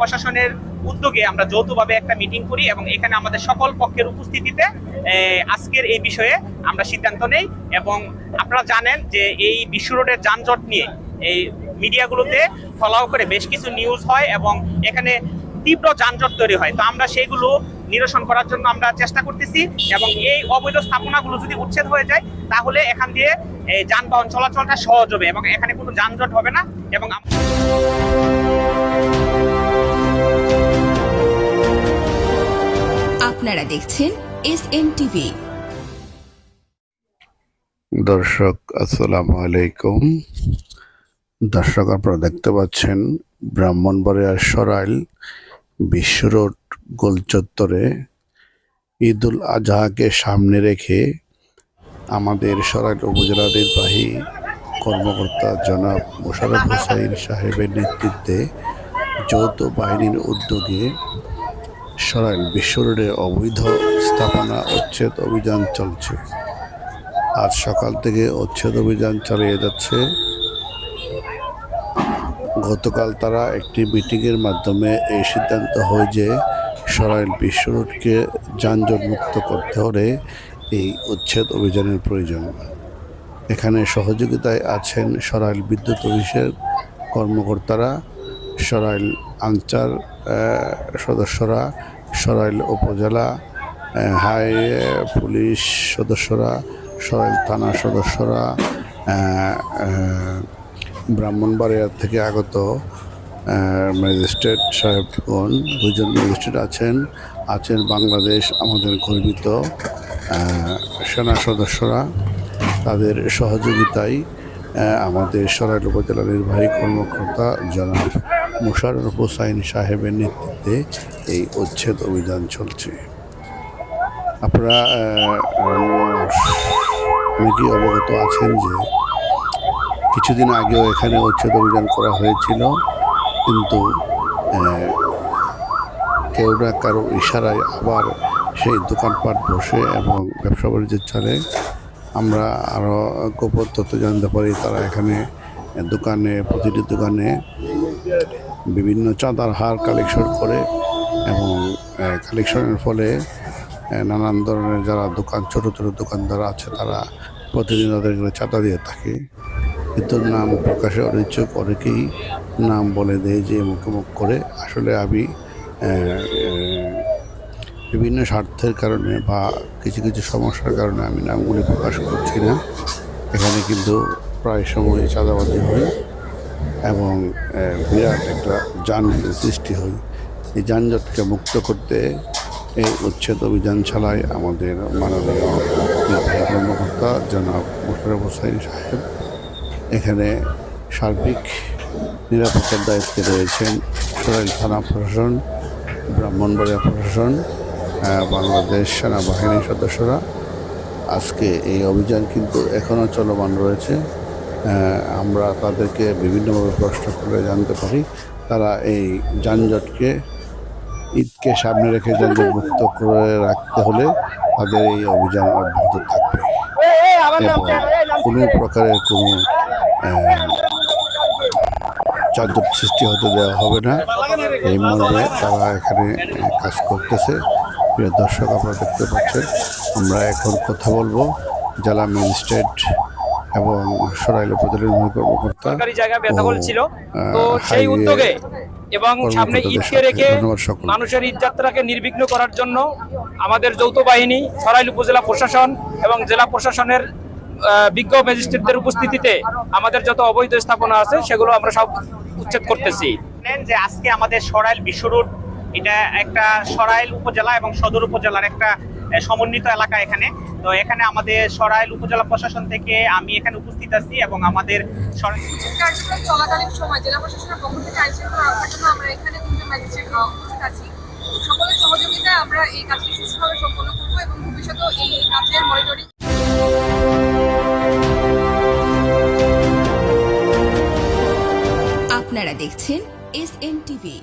প্রশাসনের উদ্যোগে আমরা যৌথভাবে একটা মিটিং করি এবং এখানে আমাদের সকল পক্ষের উপস্থিতিতে আজকের এই বিষয়ে আমরা সিদ্ধান্ত নেই এবং আপনারা জানেন যে এই বিশ্ব রোডের যানজট নিয়ে এই মিডিয়াগুলোতে ফলাও করে বেশ কিছু নিউজ হয় এবং এখানে তীব্র যানজট তৈরি হয়। তো আমরা সেইগুলো নিরসন করার জন্য আমরা চেষ্টা করতেছি এবং এই অবৈধ স্থাপনাগুলো যদি উচ্ছেদ হয়ে যায়, তাহলে এখান দিয়ে যানবাহন চলাচলটা সহজ হবে এবং এখানে কোনো যানজট হবে না এবং আপনারা দেখছেন এস এম টিভি দর্শক, আসসালামু আলাইকুম। দর্শক, আপনারা দেখতে পাচ্ছেন ব্রাহ্মণবাড়িয়ার সরাইল বিশ্ব রোড গোল চত্বরে ঈদুল আজহাকে সামনে রেখে আমাদের সরাইল উপজেলা নির্বাহী কর্মকর্তা জনাব মোশারফ হোসাইন সাহেবের নেতৃত্বে যৌথ বাহিনীর উদ্যোগে সরাইল বিশ্ব রোডে অবৈধ স্থাপনা উচ্ছেদ অভিযান চলছে। আজ সকাল থেকে উচ্ছেদ অভিযান চালিয়ে যাচ্ছে। গতকাল তারা একটি মিটিংয়ের মাধ্যমে এই সিদ্ধান্ত হয় যে সরাইল বিশ্ব রোডকে যানজট মুক্ত করতে হলে এই উচ্ছেদ অভিযানের প্রয়োজন। এখানে সহযোগিতায় আছেন সরাইল বিদ্যুৎ অফিসের কর্মকর্তারা সরাইল আনচার সদস্যরা সরাইল উপজেলা হাই পুলিশ সদস্যরা সরাইল থানা সদস্যরা আহ, আহ, ব্রাহ্মণবাড়িয়া থেকে আগত ম্যাজিস্ট্রেট সাহেবগণ দুজন ম্যাজিস্ট্রেট আছেন আছেন বাংলাদেশ আমাদের গর্বিত সেনা সদস্যরা। তাদের সহযোগিতায় আমাদের সরাইল উপজেলা নির্বাহী কর্মকর্তা জনাব মুশারফ হোসাইন সাহেবের নেতৃত্বে এই উচ্ছেদ অভিযান চলছে। আপনারা অনেকেই অবগত আছেন যে কিছুদিন আগেও এখানে উচ্ছেদ অভিযান করা হয়েছিল, কিন্তু কেউ না কারও ইশারায় আবার সেই দোকানপাট বসে এবং ব্যবসা বাণিজ্য চলে। আমরা আরও গোপন তথ্য জানতে পারি। তারা এখানে দোকানে, প্রতিটি দোকানে বিভিন্ন চাঁদার হার কালেকশন করে এবং কালেকশনের ফলে নানান ধরনের যারা দোকান, ছোট ছোট দোকানদার আছে, তারা প্রতিদিন তাদের চাঁদা দিয়ে থাকে। কিন্তু নাম প্রকাশে অনিচ্ছুক, অনেকেই নাম বলে দেয় যে মুখে মুখ করে। আসলে আমি বিভিন্ন স্বার্থের কারণে বা কিছু কিছু সমস্যার কারণে আমি নামগুলি প্রকাশ করছি না। এখানে কিন্তু প্রায় সময় চাঁদাবাজি হয় এবং বিরাট একটা যানজটের সৃষ্টি হয়। এই যানজটকে মুক্ত করতে এই উচ্ছেদ অভিযান চালায় আমাদের মাননীয় কর্মকর্তা জনাব মোশারফ হোসাইন সাহেব। এখানে সার্বিক নিরাপত্তার দায়িত্বে রয়েছেন সরাইল থানা প্রশাসন, ব্রাহ্মণবাড়িয়া প্রশাসন বাংলাদেশ সেনাবাহিনীর সদস্যরা আজকে এই অভিযান কিন্তু এখনও চলমান রয়েছে। আহ, আমরা তাদেরকে বিভিন্নভাবে প্রশ্ন করে জানতে পারি। তারা এই যানজটকে ঈদকে সামনে রেখে যানজট মুক্ত করে রাখতে হলে তাদের এই অভিযান অব্যাহত থাকবে। এবং কোনো প্রকারের কোনো আহ, যানজট সৃষ্টি হতে দেওয়া হবে না। এই মর্মে তারা এখানে কাজ করতেছে। প্রিয় দর্শক আপনারা দেখতে পাচ্ছেন আমরা এখন কথা বলব জেলা ম্যাজিস্ট্রেট এবং সরাইল উপজেলা নির্বাহী কর্মকর্তা সরকারি জায়গায় বেদখল ছিল তো সেই উদ্যোগে এবং সামনে ঈদকে রেখে মানুষের ঈদ যাত্রাকে নির্বিঘ্ন করার জন্য আমাদের যৌথ বাহিনী সরাইল উপজেলা প্রশাসন এবং জেলা প্রশাসনের আহ, বিজ্ঞ ম্যাজিস্ট্রেটদের উপস্থিতিতে আমাদের যত অবৈধ স্থাপনা আছে সেগুলো আমরা সব উচ্ছেদ করতেছি। যে আজকে আমাদের সরাইল বিশ্ব রোড এটা একটা সরাইল উপজেলা এবং সদর উপজেলার একটা সমন্বিত এলাকা এখানে। তো এখানে আমাদের সরাইল উপজেলা প্রশাসন থেকে আমি এখানে উপস্থিত আছি এবং আমাদের কার্যক্রম চলাকালীন সময় জেলা প্রশাসনের পক্ষ থেকে আইন শৃঙ্খলা রক্ষার জন্য আমরা এখানে তিনজন ম্যাজিস্ট্রেট উপস্থিত আছি। সকলের সহযোগিতায় আমরা এই কাজটি সুষ্ঠুভাবে সম্পন্ন করব এবং ভবিষ্যতেও এই কাজের মনিটরিং আপনারা দেখছেন এস এম টিভি